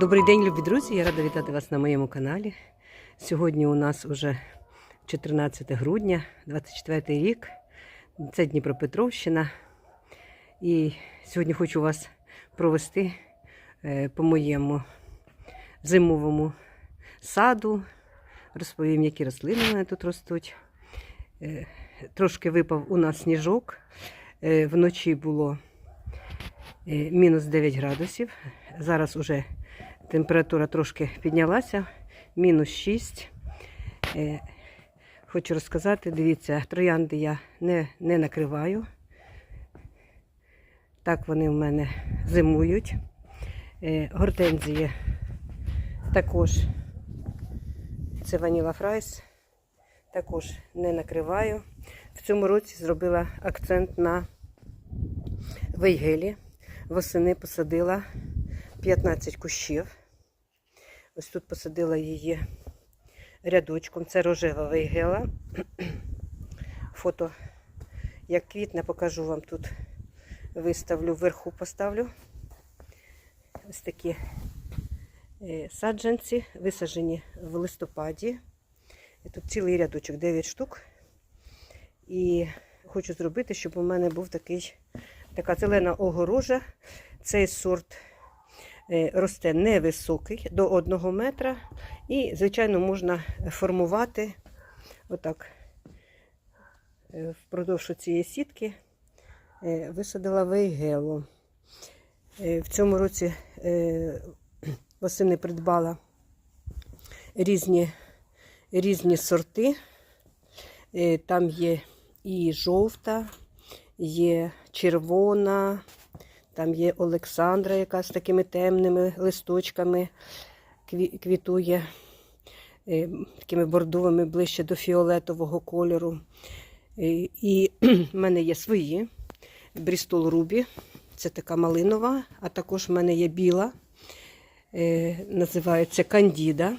Добрий день, любі друзі! Я рада вітати вас на моєму каналі. Сьогодні у нас уже 14 грудня, 24 рік. Це Дніпропетровщина. І сьогодні хочу вас провести е, по моєму зимовому саду. Розповім, які рослини у мене тут ростуть. Е, Трошки випав у нас сніжок. Е, Вночі було мінус 9 градусів. Зараз уже температура трошки піднялася, мінус 6. Е, Хочу розказати, дивіться, троянди я не, не накриваю. Так вони в мене зимують. Е, Гортензії також це ваніла фрайс. Також не накриваю. В цьому році зробила акцент на вейгелі. Восени посадила 15 кущів. Ось тут посадила її рядочком. Це рожева вейгела. Фото, як квітне, покажу вам тут. Виставлю вверху, поставлю. Ось такі е, саджанці, висаджені в листопаді. Тут цілий рядочок, 9 штук. І хочу зробити, щоб у мене був такий, така зелена огорожа. Цей сорт росте невисокий, до 1 метра. І, звичайно, можна формувати отак. Е, Впродовж цієї сітки е, висадила вейгелу. Е, В цьому році е, восени придбала різні, різні сорти. Е, Там є і жовта, є червона, там є Олександра, яка з такими темними листочками квітує, е, такими бордовими ближче до фіолетового кольору. Е, І в мене є свої Брістол Рубі, це така малинова, а також в мене є біла, е, називається Кандіда.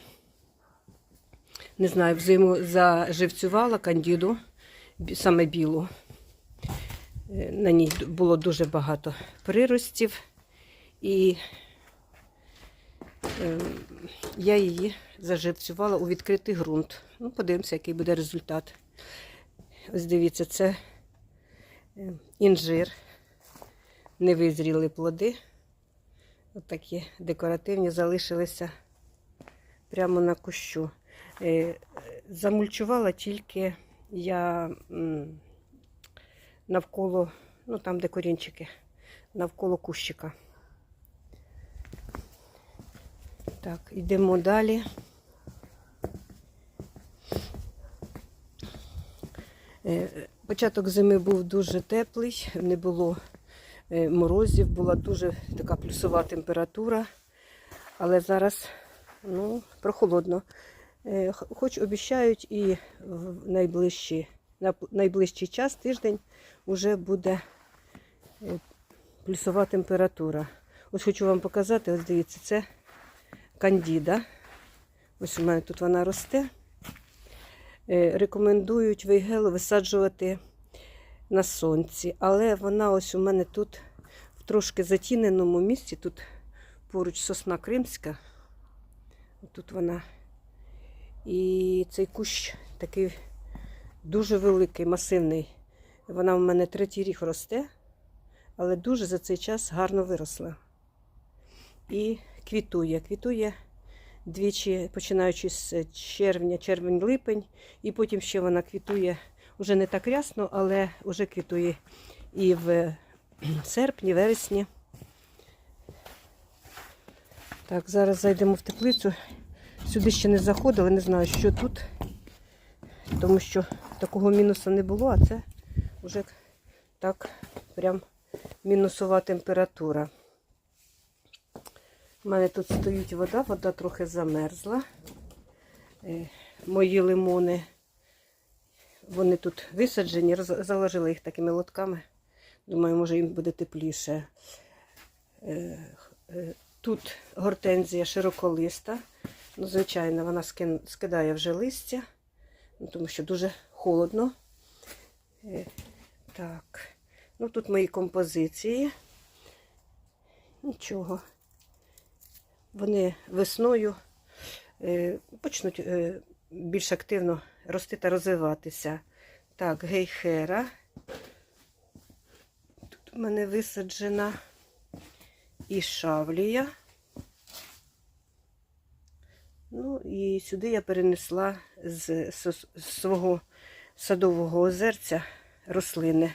Не знаю, взиму заживцювала кандіду, саме білу. На ній було дуже багато приростів, і е, я її заживцювала у відкритий ґрунт. Ну, подивимося, який буде результат. Ось дивіться, це е, інжир, невизріли плоди. Отакі декоративні залишилися прямо на кущу. Е, Замульчувала тільки я навколо, ну там, де корінчики, навколо кущика. Так, йдемо далі. Е, Початок зими був дуже теплий, не було е, морозів, була дуже така плюсова температура, але зараз ну, прохолодно. Е, Хоч обіцяють і в найближчі, на найближчий час, тиждень, вже буде е, плюсова температура. Ось хочу вам показати, ось дивіться, це кандіда. Ось у мене тут вона росте. Е, Рекомендують вейгелу висаджувати на сонці, але вона ось у мене тут в трошки затіненому місці, тут поруч сосна кримська. Тут вона. І цей кущ такий дуже великий, масивний. Вона в мене третій рік росте, але дуже за цей час гарно виросла. І квітує. Квітує двічі, починаючи з червня, червень-липень, і потім ще вона квітує уже не так рясно, але вже квітує і в серпні, вересні. Так, зараз зайдемо в теплицю. Сюди ще не заходили, не знаю, що тут, тому що такого мінусу не було, а це вже так прям мінусова температура. У мене тут стоїть вода, вода трохи замерзла. Е, Мої лимони, вони тут висаджені, заложила їх такими лотками. Думаю, може їм буде тепліше. Е, е, Тут гортензія широколиста. Ну, звичайно, вона скидає вже листя, ну, тому що дуже холодно. Е, Так. Ну, тут мої композиції. Нічого. вони весною е, почнуть е, більш активно рости та розвиватися. Так, гейхера. Тут у мене висаджена і шавлія. Ну і сюди я перенесла з, с- з свого садового озерця рослини.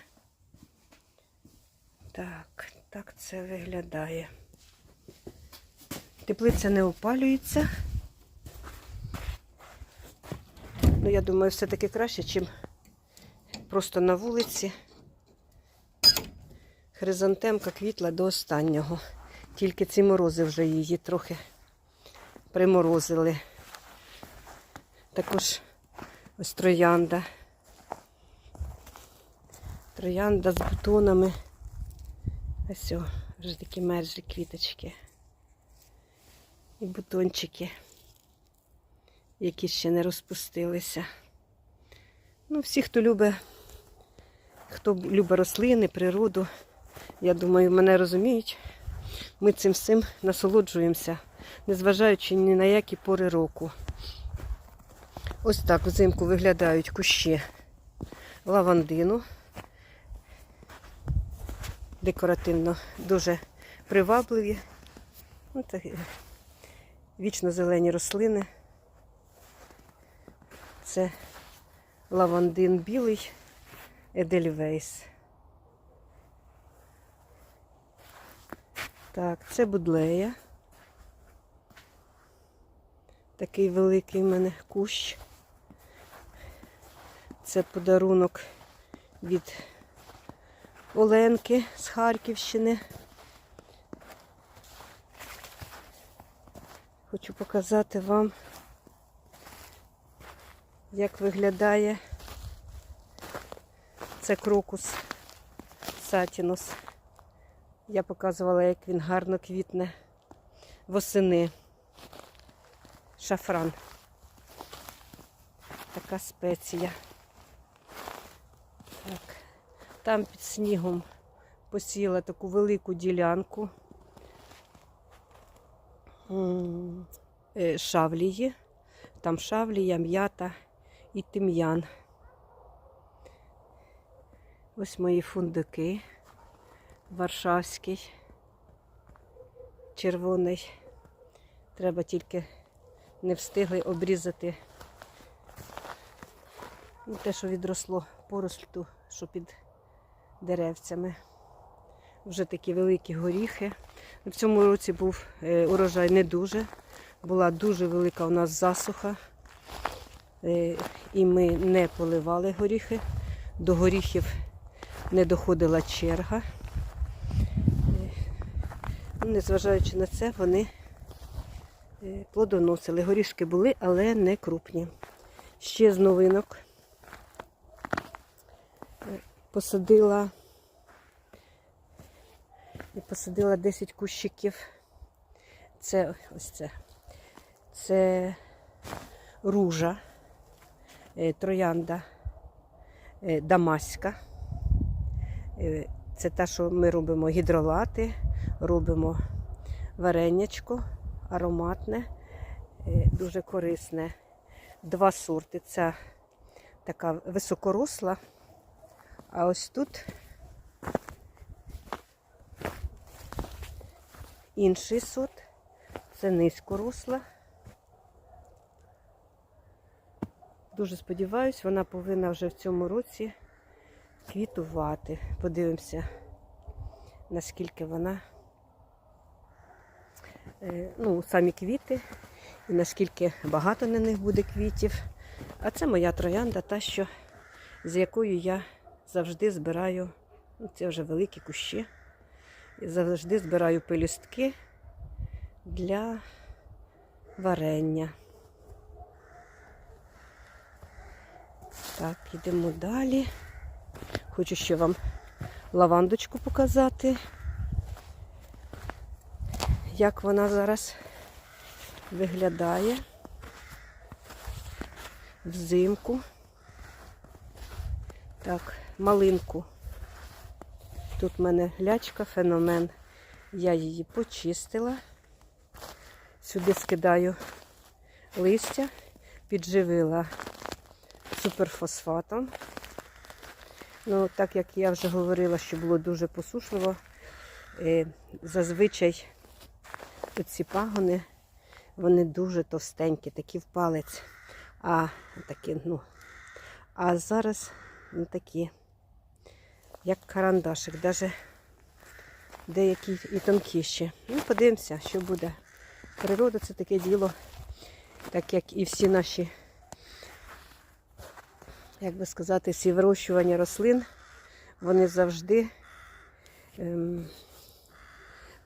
Так, так це виглядає. Теплиця не опалюється. Ну, я думаю, все-таки краще, ніж просто на вулиці. Хризантемка квітла до останнього. Тільки ці морози вже її трохи приморозили. Також ось троянда. Троянда з бутонами. Ось о, вже такі мержі квіточки. І бутончики, які ще не розпустилися. Ну, всі, хто любить, хто любить рослини, природу, я думаю, мене розуміють. Ми цим всім насолоджуємося, незважаючи ні на які пори року. Ось так взимку виглядають кущі лавандину. Декоративно дуже привабливі. Ну, так, вічно зелені рослини. Це лавандин білий Едельвейс. Так, це будлея. Такий великий в мене кущ. Це подарунок від Оленки з Харківщини. Хочу показати вам, як виглядає це крокус сатінус. Я показувала, як він гарно квітне восени. Шафран. Така спеція. Так. Там під снігом посіяла таку велику ділянку е, шавлії. Там шавлія, м'ята і тим'ян. Ось мої фундуки. Варшавський, червоний. Треба тільки не встигли обрізати ну, те, що відросло порослю, що під деревцями. Вже такі великі горіхи. В цьому році був е, урожай не дуже. Була дуже велика у нас засуха. Е, і ми не поливали горіхи. До горіхів не доходила черга. Е, ну, Незважаючи на це, вони плодоносили. Горішки були, але не крупні. Ще з новинок посадила і посадила 10 кущиків. Це ось це. Це ружа, е, троянда е, дамаська. Е, Це те, що ми робимо гідролати, робимо варенячко ароматне, дуже корисне. Два сорти. Це така високоросла, а ось тут інший сорт. Це низькоросла. Дуже сподіваюсь, вона повинна вже в цьому році квітувати. Подивимося, наскільки вона, е, ну, самі квіти, і наскільки багато на них буде квітів. А це моя троянда, та, що, з якою я завжди збираю, ну, це вже великі кущі. І завжди збираю пелюстки для варення. Так, йдемо далі. Хочу ще вам лавандочку показати, як вона зараз виглядає взимку. Так, малинку. Тут в мене глячка, феномен. Я її почистила. Сюди скидаю листя, підживила суперфосфатом. Ну, так як я вже говорила, що було дуже посушливо, е, зазвичай ці пагони, вони дуже товстенькі, такі в палець. А такі, ну, а зараз такі, як карандашик, навіть деякі і тонкіші. Ну, подивимося, що буде. Природа це таке діло, так як і всі наші, як би сказати, всі вирощування рослин, вони завжди ем,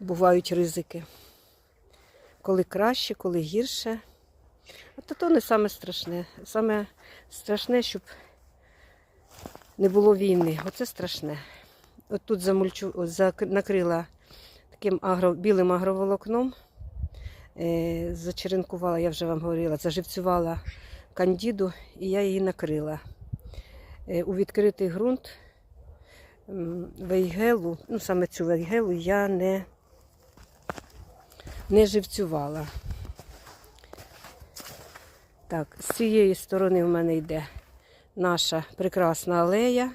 бувають ризики. Коли краще, коли гірше. А то то не саме страшне. Саме страшне, щоб не було війни. Оце страшне. От тут замульчу, накрила таким агро, білим агроволокном. Е, зачеренкувала, я вже вам говорила, заживцювала кандіду і я її накрила. Е, у відкритий ґрунт вейгелу, ну саме цю вейгелу я не, не живцювала. Так, з цієї сторони в мене йде наша прекрасна алея.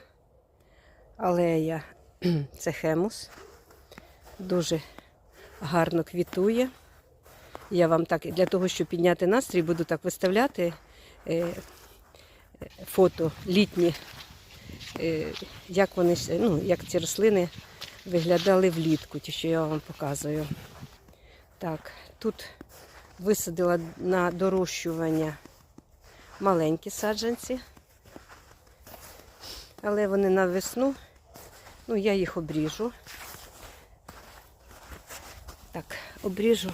Алея це хемус. Дуже гарно квітує. Я вам так для того, щоб підняти настрій, буду так виставляти е, е, фото літні, е, як вони ну, як ці рослини виглядали влітку, ті, що я вам показую. Так, тут висадила на дорощування маленькі саджанці, але вони на весну, ну я їх обріжу. Так, обріжу,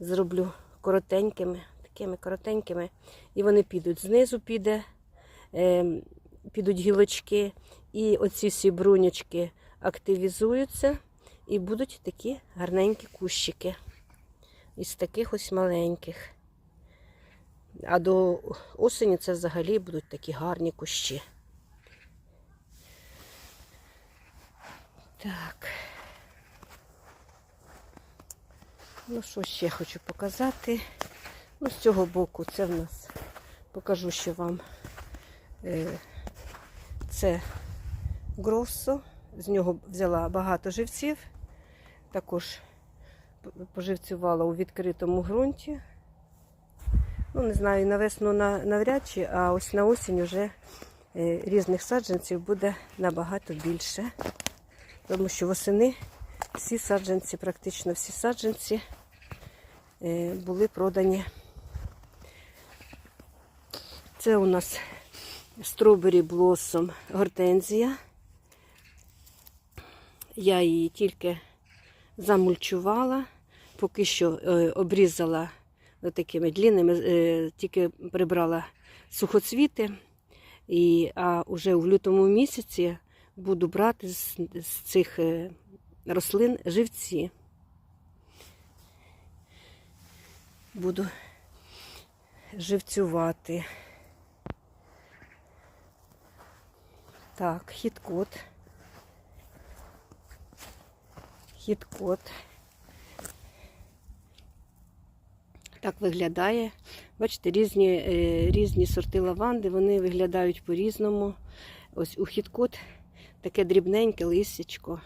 зроблю коротенькими, такими коротенькими, і вони підуть. Знизу піде, е, підуть гілочки, і оці всі брунячки активізуються і будуть такі гарненькі кущики. Із таких ось маленьких. А до осені це взагалі будуть такі гарні кущі. Так. Ну, що ще хочу показати? Ну, з цього боку це в нас покажу ще вам. Е, Це гроссо. З нього взяла багато живців. Також поживцювала у відкритому ґрунті. Ну, не знаю, на весну на, навряд чи, а ось на осінь вже е, різних саджанців буде набагато більше. Тому що восени всі саджанці, практично всі саджанці е, були продані. Це у нас Strawberry Blossom гортензія. Я її тільки замульчувала, поки що е, обрізала такими длинними, е, тільки прибрала сухоцвіти. І, а вже в лютому місяці буду брати з, з цих е, рослин живці. Буду живцювати. Так, хіткот. Хіткот. Так виглядає. Бачите, різні, е, різні сорти лаванди, вони виглядають по-різному. Ось у хіткот таке дрібненьке листячко.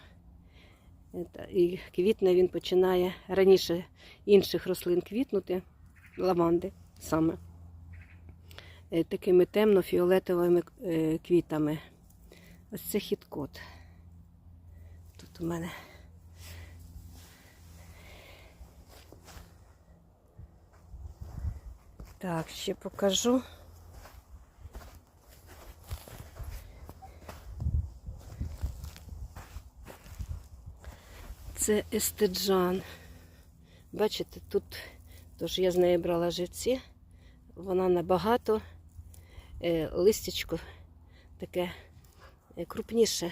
І квітне він починає раніше інших рослин квітнути, лаванди саме, е, такими темно-фіолетовими е, квітами. Ось це хіткот. Тут у мене. Так, ще покажу. Це естеджан. Бачите, тут тож я з неї брала живці. Вона набагато е, листячко таке е, крупніше.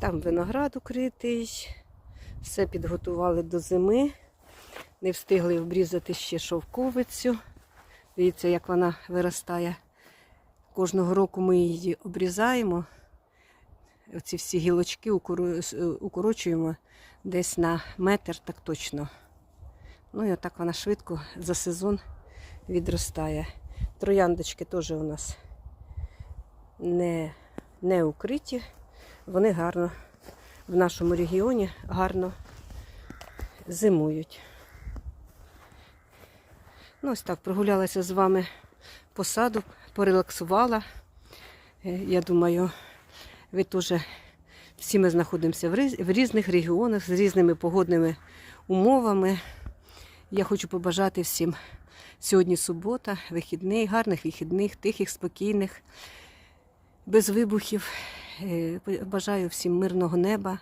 Там виноград укритий, все підготували до зими. Не встигли обрізати ще шовковицю. Дивіться, як вона виростає. Кожного року ми її обрізаємо. оці всі гілочки е, укорочуємо десь на метр, так точно. Ну і отак вона швидко за сезон відростає. Трояндочки теж у нас не, не укриті. Вони гарно в нашому регіоні гарно зимують. Ну, ось так прогулялася з вами по саду, порелаксувала. Е, Я думаю, ви теж всі ми знаходимося в різних регіонах з різними погодними умовами. Я хочу побажати всім сьогодні субота, вихідний, гарних вихідних, тихих, спокійних, без вибухів. Е, Бажаю всім мирного неба,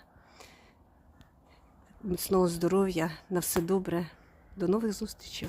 міцного здоров'я, на все добре. До нових зустрічей.